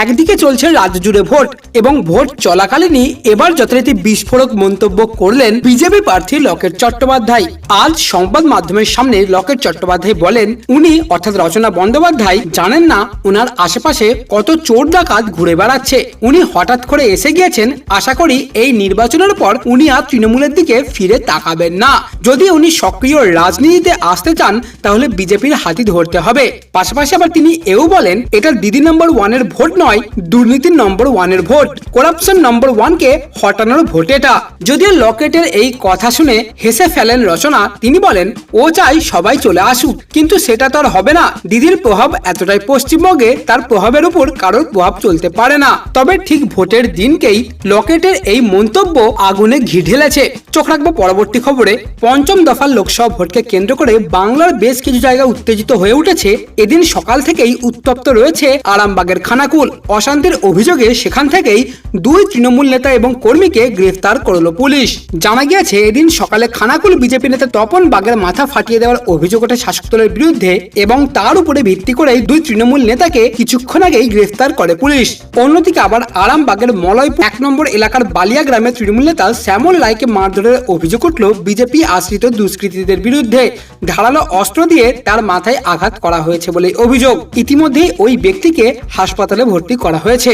একদিকে চলছে রাজ্য জুড়ে ভোট এবং ভোট চলাকালীনই এবার যথারীতি বিস্ফোরক মন্তব্য করলেন বিজেপি প্রার্থী লকেট চট্টোপাধ্যায়। আজ সংবাদ মাধ্যমের সামনে লকেট চট্টোপাধ্যায় বলেন, উনি অর্থাৎ রচনা বন্দ্যোপাধ্যায় জানেন না ওনার আশেপাশে কত চোর ডাকাত ঘুরে বেড়াচ্ছে। উনি হঠাৎ করে এসে গিয়েছেন, আশা করি এই নির্বাচনের পর উনি আর তৃণমূলের দিকে ফিরে তাকাবেন না। যদি উনি সক্রিয় রাজনীতিতে আসতে চান, তাহলে বিজেপির হাতি ধরতে হবে। পাশাপাশি আবার তিনি এও বলেন এটা দিদি নম্বর ওয়ানের ভোট নয়, দুর্নীতির নম্বর ওয়ানের ভোট করাপশন নম্বর ওয়ানকে হটানোর ভোট এটা। যদিও লকেটের এই কথা শুনে হেসে ফেলেন রচনা, তিনি বলেন, ও চাই সবাই চলে আসুক। কিন্তু সেটা তো আর হবে না। দিদির প্রভাব এতটাই পশ্চিমবঙ্গে, তার প্রভাবের উপর কারোর প্রভাব চলতে পারে না। তবে ঠিক ভোটের দিনকেই লকেটের এই মন্তব্য আগুনে ঘি ঢেলেছে। চোখ রাখব পরবর্তী খবরে। পঞ্চম দফার লোকসভা ভোটকে কেন্দ্র করে বাংলার বেশ কিছু জায়গা উত্তেজিত হয়ে উঠেছে। এদিন সকাল থেকেই উত্তপ্ত রয়েছে আরামবাগের খানাকুল। অশান্তির অভিযোগে সেখান থেকেই দুই তৃণমূল নেতা এবং কর্মীকে গ্রেফতার করল পুলিশ। জানা গিয়েছে, এদিন সকালে খানাকুল বিজেপি নেতা তপন বাগের মাথা ফাটিয়ে দেওয়ার অভিযোগ ওঠে শাসক দলের বিরুদ্ধে এবং তার উপরে ভিত্তি করে দুই তৃণমূল নেতাকে কিছুক্ষণ আগেই গ্রেফতার করে পুলিশ। অন্যদিকে আবার আরামবাগের মলয়পুর এক নম্বর এলাকার বালিয়া গ্রামের তৃণমূল নেতা শ্যামল রায়কে মারধরের অভিযোগ উঠল বিজেপি আশ্রিত দুষ্কৃতীদের বিরুদ্ধে। ধারালো অস্ত্র দিয়ে তার মাথায় আঘাত করা হয়েছে বলে অভিযোগ। ইতিমধ্যেই ওই ব্যক্তিকে হাসপাতালে ভর্তি করা হয়েছে।